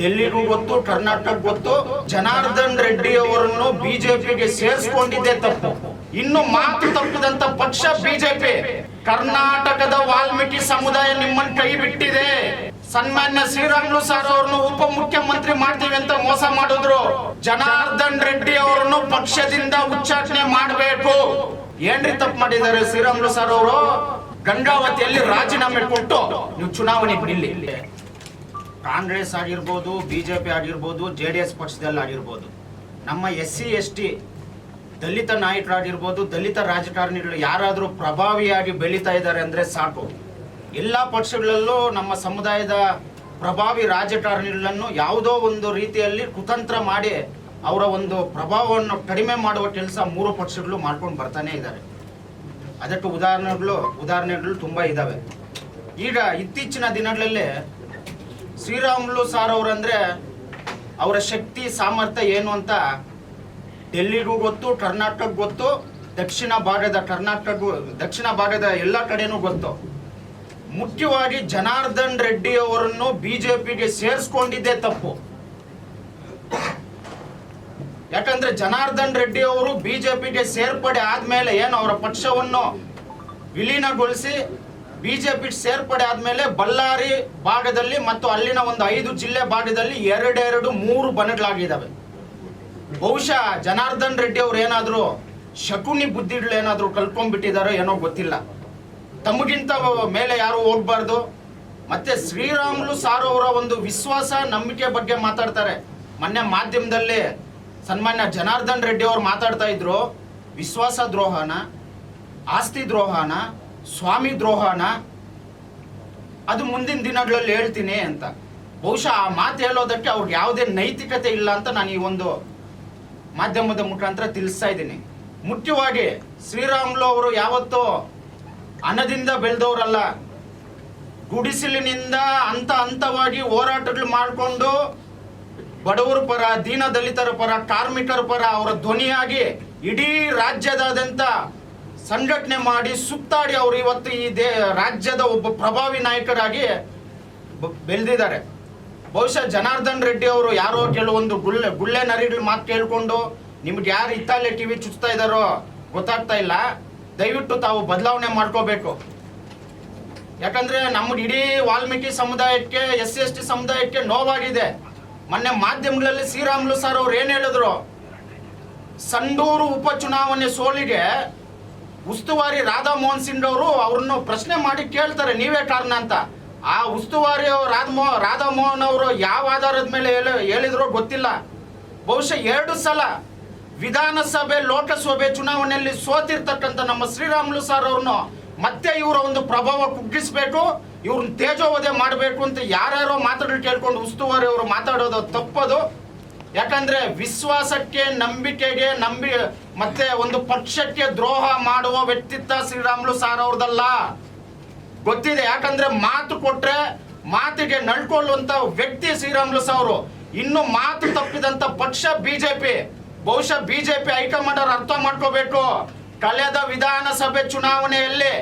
ಡೆಲ್ಲಿಗೂ ಗೊತ್ತು, ಕರ್ನಾಟಕ ಗೊತ್ತು, ಜನಾರ್ದನ್ ರೆಡ್ಡಿ ಅವರನ್ನು ಬಿಜೆಪಿಗೆ ಸೇರಿಸ್ಕೊಂಡಿದ್ದೆ ತಪ್ಪು. ಇನ್ನು ಮಾತು ತಪ್ಪಿದಂತ ಪಕ್ಷ ಬಿಜೆಪಿ. ಕರ್ನಾಟಕದ ವಾಲ್ಮೀಕಿ ಸಮುದಾಯ ನಿಮ್ಮನ್ನ ಕೈ ಬಿಟ್ಟಿದೆ. ಸನ್ಮಾನ್ಯ ಶ್ರೀರಾಮ್ಲು ಸರ್ ಅವ್ರನ್ನು ಉಪ ಮುಖ್ಯಮಂತ್ರಿ ಮಾಡ್ತೀವಿ ಅಂತ ಮೋಸ ಮಾಡಿದ್ರು. ಜನಾರ್ದನ್ ರೆಡ್ಡಿ ಅವರನ್ನು ಪಕ್ಷದಿಂದ ಉಚ್ಚಾಟನೆ ಮಾಡಬೇಕು. ಏನ್ರಿ ತಪ್ಪು ಮಾಡಿದ್ದಾರೆ ಶ್ರೀರಾಮ್ಲು ಸರ್ ಅವರು? ಗಂಗಾವತಿಯಲ್ಲಿ ರಾಜೀನಾಮೆ ಕೊಟ್ಟು ನೀವು ಚುನಾವಣೆ ನಿಲ್ಲಿ. ಕಾಂಗ್ರೆಸ್ ಆಗಿರ್ಬೋದು, ಬಿಜೆಪಿ ಆಗಿರ್ಬೋದು, ಜೆ ಡಿ ಎಸ್ ಪಕ್ಷದಲ್ಲಿ ಆಗಿರ್ಬೋದು, ನಮ್ಮ ಎಸ್ ಸಿ ಎಸ್ ಟಿ ದಲಿತ ನಾಯಕರಾಗಿರ್ಬೋದು, ದಲಿತ ರಾಜಕಾರಣಿಗಳು ಯಾರಾದರೂ ಪ್ರಭಾವಿಯಾಗಿ ಬೆಳೀತಾ ಇದ್ದಾರೆ ಅಂದರೆ ಸಾಕು. ಎಲ್ಲ ಪಕ್ಷಗಳಲ್ಲೂ ನಮ್ಮ ಸಮುದಾಯದ ಪ್ರಭಾವಿ ರಾಜಕಾರಣಿಗಳನ್ನು ಯಾವುದೋ ಒಂದು ರೀತಿಯಲ್ಲಿ ಕುತಂತ್ರ ಮಾಡಿ ಅವರ ಒಂದು ಪ್ರಭಾವವನ್ನು ಕಡಿಮೆ ಮಾಡುವ ಕೆಲಸ ಮೂರು ಪಕ್ಷಗಳು ಮಾಡ್ಕೊಂಡು ಬರ್ತಾನೆ ಇದ್ದಾರೆ. ಅದಕ್ಕೆ ಉದಾಹರಣೆಗಳು ಉದಾಹರಣೆಗಳು ತುಂಬ ಇದ್ದಾವೆ ಈಗ ಇತ್ತೀಚಿನ ದಿನಗಳಲ್ಲಿ ಶ್ರೀರಾಮುಲು ಸಾರ್ ಅವರಂದ್ರೆ ಅವರ ಶಕ್ತಿ, ಸಾಮರ್ಥ್ಯ ಏನು ಅಂತ ಡೆಲ್ಲಿಗೂ ಗೊತ್ತು ಕರ್ನಾಟಕ ಗೊತ್ತು, ದಕ್ಷಿಣ ಭಾಗದ ಕರ್ನಾಟಕ ದಕ್ಷಿಣ ಭಾಗದ ಎಲ್ಲ ಕಡೆನೂ ಗೊತ್ತು. ಮುಖ್ಯವಾಗಿ ಜನಾರ್ದನ್ ರೆಡ್ಡಿ ಅವರನ್ನು ಬಿಜೆಪಿಗೆ ಸೇರಿಸ್ಕೊಂಡಿದ್ದೇ ತಪ್ಪು. ಯಾಕಂದ್ರೆ ಜನಾರ್ದನ್ ರೆಡ್ಡಿ ಅವರು ಬಿಜೆಪಿಗೆ ಸೇರ್ಪಡೆ ಆದ್ಮೇಲೆ ಏನು ಅವರ ಪಕ್ಷವನ್ನು ವಿಲೀನಗೊಳಿಸಿ ಬಿಜೆಪಿ ಸೇರ್ಪಡೆ ಆದ್ಮೇಲೆ ಬಳ್ಳಾರಿ ಭಾಗದಲ್ಲಿ ಮತ್ತು ಅಲ್ಲಿನ ಒಂದು ಐದು ಜಿಲ್ಲೆ ಭಾಗದಲ್ಲಿ ಎರಡೆರಡು ಮೂರು ಬಣಗಳಾಗಿದ್ದಾವೆ. ಬಹುಶಃ ಜನಾರ್ದನ್ ರೆಡ್ಡಿ ಅವ್ರು ಏನಾದರೂ ಶಕುನಿ ಬುದ್ಧಿಗಳು ಏನಾದ್ರು ಕಲ್ಕೊಂಡ್ಬಿಟ್ಟಿದಾರೋ ಏನೋ ಗೊತ್ತಿಲ್ಲ. ತಮಗಿಂತ ಮೇಲೆ ಯಾರು ಹೋಗ್ಬಾರ್ದು. ಮತ್ತೆ ಶ್ರೀರಾಮುಲು ಸಾರ್ ಅವರ ಒಂದು ವಿಶ್ವಾಸ, ನಂಬಿಕೆ ಬಗ್ಗೆ ಮಾತಾಡ್ತಾರೆ. ಮೊನ್ನೆ ಮಾಧ್ಯಮದಲ್ಲಿ ಸನ್ಮಾನ್ಯ ಜನಾರ್ದನ್ ರೆಡ್ಡಿ ಅವರು ಮಾತಾಡ್ತಾ ಇದ್ರು. ವಿಶ್ವಾಸ ದ್ರೋಹನ, ಆಸ್ತಿ ದ್ರೋಹನ ಸ್ವಾಮಿ ದ್ರೋಹನ ಅದು ಮುಂದಿನ ದಿನಗಳಲ್ಲಿ ಹೇಳ್ತೀನಿ ಅಂತ. ಬಹುಶಃ ಆ ಮಾತು ಹೇಳೋದಕ್ಕೆ ಅವ್ರಿಗೆ ಯಾವುದೇ ನೈತಿಕತೆ ಇಲ್ಲ ಅಂತ ನಾನು ಈ ಒಂದು ಮಾಧ್ಯಮದ ಮುಖಾಂತರ ತಿಳಿಸ್ತಾ ಇದ್ದೀನಿ. ಮುಖ್ಯವಾಗಿ ಶ್ರೀರಾಮುಲು ಅವರು ಯಾವತ್ತೂ ಹಣದಿಂದ ಬೆಳೆದವರಲ್ಲ, ಗುಡಿಸಿಲಿನಿಂದ ಹಂತ ಹಂತವಾಗಿ ಹೋರಾಟಗಳು ಮಾಡಿಕೊಂಡು ಬಡವರ ಪರ, ದೀನ ದಲಿತರ ಪರ, ಕಾರ್ಮಿಕರ ಪರ, ಅವರ ಧ್ವನಿಯಾಗಿ ಇಡೀ ರಾಜ್ಯದಾದ್ಯಂತ ಸಂಘಟನೆ ಮಾಡಿ ಸುತ್ತಾಡಿ ಅವರು ಇವತ್ತು ಈ ದೇ ರಾಜ್ಯದ ಒಬ್ಬ ಪ್ರಭಾವಿ ನಾಯಕರಾಗಿ ಬೆಳೆದಿದ್ದಾರೆ. ಬಹುಶಃ ಜನಾರ್ದನ್ ರೆಡ್ಡಿ ಅವರು ಯಾರೋ ಕೆಲವೊಂದು ಗುಳ್ಳೆ ಗುಳ್ಳೆ ನರಿಗಳ ಮಾತು ಕೇಳಿಕೊಂಡು ನಿಮ್ಗೆ ಯಾರು ಇತ್ತಾಲೆ ಟಿವಿ ಚುಚ್ತಾ ಇದ್ದಾರೋ ಗೊತ್ತಾಗ್ತಾ ಇಲ್ಲ. ದಯವಿಟ್ಟು ತಾವು ಬದಲಾವಣೆ ಮಾಡ್ಕೋಬೇಕು. ಯಾಕಂದ್ರೆ ನಮ್ಮ ಇಡೀ ವಾಲ್ಮೀಕಿ ಸಮುದಾಯಕ್ಕೆ, ಎಸ್ ಸಿ ಎಸ್ ಟಿ ಸಮುದಾಯಕ್ಕೆ ನೋವಾಗಿದೆ. ಮೊನ್ನೆ ಮಾಧ್ಯಮಗಳಲ್ಲಿ ಶ್ರೀರಾಮುಲು ಸರ್ ಅವ್ರು ಏನ್ ಹೇಳಿದ್ರು? ಸಂಡೂರು ಉಪಚುನಾವಣೆ ಸೋಲಿಗೆ ಉಸ್ತುವಾರಿ ರಾಧಾ ಮೋಹನ್ ಸಿಂಗ್ ಅವರು ಅವ್ರನ್ನು ಪ್ರಶ್ನೆ ಮಾಡಿ ಕೇಳ್ತಾರೆ, ನೀವೇ ಕಾರಣ ಅಂತ. ಆ ಉಸ್ತುವಾರಿ ರಾಧಮೋ ರಾಧಾ ಮೋಹನ್ ಅವರು ಯಾವ ಆಧಾರದ ಮೇಲೆ ಹೇಳಿ- ಹೇಳಿದ್ರೋ ಗೊತ್ತಿಲ್ಲ. ಬಹುಶಃ ಎರಡು ಸಲ ವಿಧಾನಸಭೆ, ಲೋಕಸಭೆ ಚುನಾವಣೆಯಲ್ಲಿ ಸೋತಿರ್ತಕ್ಕಂಥ ನಮ್ಮ ಶ್ರೀರಾಮುಲು ಸರ್ ಅವ್ರನ್ನು ಮತ್ತೆ ಇವರ ಒಂದು ಪ್ರಭಾವ ಕುಗ್ಗಿಸ್ಬೇಕು, ಇವ್ರನ್ನ ತೇಜೋವಧೆ ಮಾಡಬೇಕು ಅಂತ ಯಾರ್ಯಾರೋ ಮಾತಾಡಿ ಕೇಳ್ಕೊಂಡು ಉಸ್ತುವಾರಿ ಅವರು ಮಾತಾಡೋದು ತಪ್ಪದು. ಯಾಕಂದ್ರೆ ವಿಶ್ವಾಸಕ್ಕೆ ನಂಬಿಕೆಗೆ ನಂಬಿ, ಮತ್ತೆ ಒಂದು ಪಕ್ಷಕ್ಕೆ ದ್ರೋಹ ಮಾಡುವ ವ್ಯಕ್ತಿತ್ವ ಶ್ರೀರಾಮುಲು ಸಾರ್ ಅವ್ರದಲ್ಲ. ಗೊತ್ತಿದೆ? ಯಾಕಂದ್ರೆ ಮಾತು ಕೊಟ್ರೆ ಮಾತಿಗೆ ನಡ್ಕೊಳ್ಳುವಂತ ವ್ಯಕ್ತಿ ಶ್ರೀರಾಮುಲು ಅವರು ಇನ್ನು ಮಾತು ತಪ್ಪಿದಂತ ಪಕ್ಷ ಬಿಜೆಪಿ. ಬಹುಶಃ ಬಿಜೆಪಿ ಹೈಕಮಾಂಡ್ ಅವ್ರು ಅರ್ಥ ಮಾಡ್ಕೋಬೇಕು. ಕಳೆದ ವಿಧಾನಸಭೆ ಚುನಾವಣೆಯಲ್ಲಿ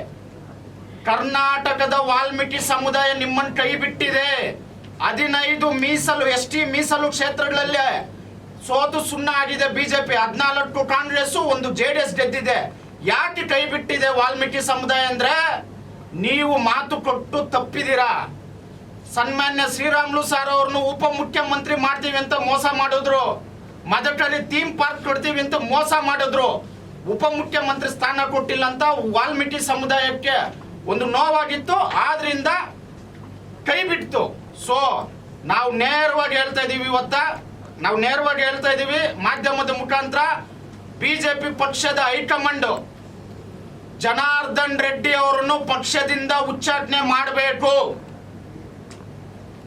ಕರ್ನಾಟಕದ ವಾಲ್ಮೀಕಿ ಸಮುದಾಯ ನಿಮ್ಮನ್ನು ಕೈ ಬಿಟ್ಟಿದೆ. ಹದಿನೈದು ಮೀಸಲು ಎಸ್ ಟಿ ಮೀಸಲು ಕ್ಷೇತ್ರಗಳಲ್ಲಿ ಸೋತು ಸುಣ್ಣ ಆಗಿದೆ ಬಿಜೆಪಿ. ಹದಿನಾಲ್ಕು ಕಾಂಗ್ರೆಸ್ ಒಂದು ಜೆ ಡಿ ಎಸ್ ಗೆದ್ದಿದೆ. ಯಾಕೆ ಕೈ ಬಿಟ್ಟಿದೆ ವಾಲ್ಮೀಕಿ ಸಮುದಾಯ ಅಂದ್ರೆ ನೀವು ಮಾತು ಕೊಟ್ಟು ತಪ್ಪಿದಿರಾ ಸನ್ಮಾನ್ಯ ಶ್ರೀರಾಮ್ಲು ಸರ್ ಅವ್ರನ್ನು ಉಪ ಮುಖ್ಯಮಂತ್ರಿ ಮಾಡ್ತೀವಿ ಅಂತ ಮೋಸ ಮಾಡಿದ್ರು. ಮದಕರಿ ಥೀಮ್ ಪಾರ್ಕ್ ಕೊಡ್ತೀವಿ ಅಂತ ಮೋಸ ಮಾಡಿದ್ರು. ಉಪ ಮುಖ್ಯಮಂತ್ರಿ ಸ್ಥಾನ ಕೊಟ್ಟಿಲ್ಲ ಅಂತ ವಾಲ್ಮೀಕಿ ಸಮುದಾಯಕ್ಕೆ ಒಂದು ನೋವಾಗಿತ್ತು. ಆದ್ರಿಂದ ಕೈ ಬಿಡ್ತು. ಸೊ ನಾವು ನೇರವಾಗಿ ಹೇಳ್ತಾ ಇದೀವಿ ಇವತ್ತ. ನಾವು ನೇರವಾಗಿ ಹೇಳ್ತಾ ಇದೀವಿ ಮಾಧ್ಯಮದ ಮುಖಾಂತರ ಬಿಜೆಪಿ ಪಕ್ಷದ ಹೈಕಮಾಂಡ್ ಜನಾರ್ದನ್ ರೆಡ್ಡಿ ಅವರನ್ನು ಪಕ್ಷದಿಂದ ಉಚ್ಚಾಟನೆ ಮಾಡಬೇಕು.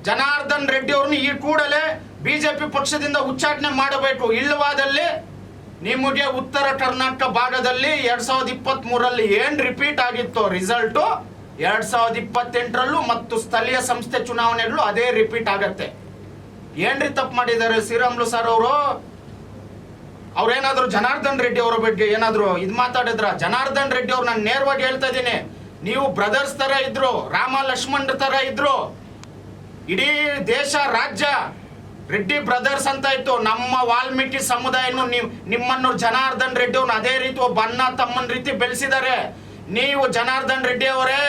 ಜನಾರ್ದನ್ ರೆಡ್ಡಿ ಅವರನ್ನು ಈ ಕೂಡಲೇ ಬಿಜೆಪಿ ಪಕ್ಷದಿಂದ ಉಚ್ಚಾಟನೆ ಮಾಡಬೇಕು. ಇಲ್ಲವಾದಲ್ಲಿ ನಿಮಗೆ ಉತ್ತರ ಕರ್ನಾಟಕ ಭಾಗದಲ್ಲಿ ಎರಡ್ ಸಾವಿರದ ಇಪ್ಪತ್ತ್ ಮೂರಲ್ಲಿ ಏನ್ ರಿಪೀಟ್ ಆಗಿತ್ತು ರಿಸಲ್ಟ್ ಎರಡ್ ಸಾವಿರದ ಇಪ್ಪತ್ತೆಂಟರಲ್ಲೂ ಮತ್ತು ಸ್ಥಳೀಯ ಸಂಸ್ಥೆ ಚುನಾವಣೆಗಳು ಅದೇ ರಿಪೀಟ್ ಆಗತ್ತೆ. ಏನ್ರಿ ತಪ್ಪು ಮಾಡಿದ್ದಾರೆ? ಶ್ರೀರಾಮ್ಲು ಸರ್ ಅವರು? ಅವ್ರೇನಾದ್ರು ಜನಾರ್ದನ್ ರೆಡ್ಡಿ ಅವರ ಬಗ್ಗೆ ಏನಾದ್ರು ಇದು ಮಾತಾಡಿದ್ರ? ಜನಾರ್ದನ್ ರೆಡ್ಡಿ ಅವ್ರು ನಾನು ನೇರವಾಗಿ ಹೇಳ್ತಾ ಇದ್ದೀನಿ. ನೀವು ಬ್ರದರ್ಸ್ ತರ ಇದ್ರು, ರಾಮ ಲಕ್ಷ್ಮಣ್ ತರ ಇದ್ರು. ಇಡೀ ದೇಶ, ರಾಜ್ಯ ರೆಡ್ಡಿ ಬ್ರದರ್ಸ್ ಅಂತ ಇತ್ತು. ನಮ್ಮ ವಾಲ್ಮೀಕಿ ಸಮುದಾಯನು ನೀವು ನಿಮ್ಮನ್ನು ಜನಾರ್ದನ್ ರೆಡ್ಡಿ ಅವ್ರನ್ನ ಅದೇ ರೀತಿ ಒಬ್ಬ ಅಣ್ಣ ತಮ್ಮನ ರೀತಿ ಬೆಳೆಸಿದ್ದಾರೆ. ನೀವು ಜನಾರ್ದನ್ ರೆಡ್ಡಿ ಅವರೇ,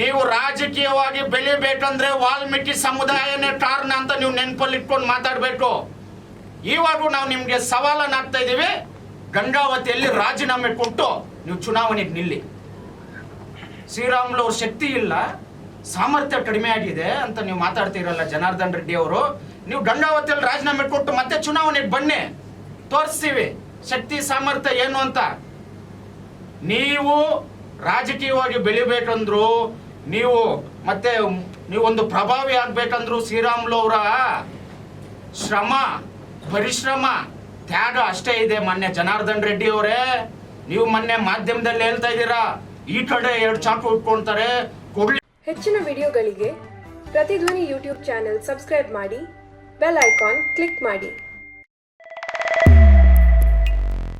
ನೀವು ರಾಜಕೀಯವಾಗಿ ಬೆಳಿಬೇಕಂದ್ರೆ ವಾಲ್ಮೀಕಿ ಸಮುದಾಯನೇ ಕಾರಣ ಅಂತ ನೀವು ನೆನಪಲ್ಲಿ ಇಟ್ಕೊಂಡು ಮಾತಾಡಬೇಕು. ಇವಾಗೂ ನಾವು ನಿಮ್ಗೆ ಸವಾಲನ್ನು ಹಾಕ್ತಾ ಇದ್ದೀವಿ. ಗಂಗಾವತಿಯಲ್ಲಿ ರಾಜೀನಾಮೆ ಕೊಟ್ಟು ನೀವು ಚುನಾವಣೆಗೆ ನಿಲ್ಲಿ. ಶ್ರೀರಾಮುಲು ಅವ್ರ ಶಕ್ತಿ ಇಲ್ಲ, ಸಾಮರ್ಥ್ಯ ಕಡಿಮೆ ಆಗಿದೆ ಅಂತ ನೀವು ಮಾತಾಡ್ತೀರಲ್ಲ ಜನಾರ್ದನ್ ರೆಡ್ಡಿ ಅವರು. ನೀವು ಗಂಗಾವತಿಯಲ್ಲಿ ರಾಜೀನಾಮೆ ಕೊಟ್ಟು ಮತ್ತೆ ಚುನಾವಣೆಗೆ ಬನ್ನಿ. ತೋರಿಸ್ತೀವಿ, ಶಕ್ತಿ, ಸಾಮರ್ಥ್ಯ ಏನು ಅಂತ. ನೀವು ರಾಜಕೀಯವಾಗಿ ಬೆಳಿಬೇಕಂದ್ರು ನೀವು ಮತ್ತೆ ನೀವೊಂದು ಪ್ರಭಾವಿ ಆಗ್ಬೇಕಂದ್ರು ಶ್ರೀರಾಮುಲು ಅವರ ಶ್ರಮ, ಪರಿಶ್ರಮ, ತ್ಯಾಗ ಅಷ್ಟೇ ಇದೆ ಮೊನ್ನೆ ಜನಾರ್ದನ್ ರೆಡ್ಡಿ ಅವರೇ. ನೀವು ಮೊನ್ನೆ ಮಾಧ್ಯಮದಲ್ಲಿ ಹೇಳ್ತಾ ಇದ್ದೀರಾ, ಈ ಕಡೆ ಎರಡು ಚಾಕು ಉಟ್ಕೊಳ್ತಾರೆ ಹೆಚ್ಚಿನ ವಿಡಿಯೋಗಳಿಗೆ ಪ್ರತಿಧ್ವನಿ ಯೂಟ್ಯೂಬ್ ಚಾನೆಲ್ ಸಬ್ಸ್ಕ್ರೈಬ್ ಮಾಡಿ, ಬೆಲ್ ಐಕಾನ್ ಕ್ಲಿಕ್ ಮಾಡಿ.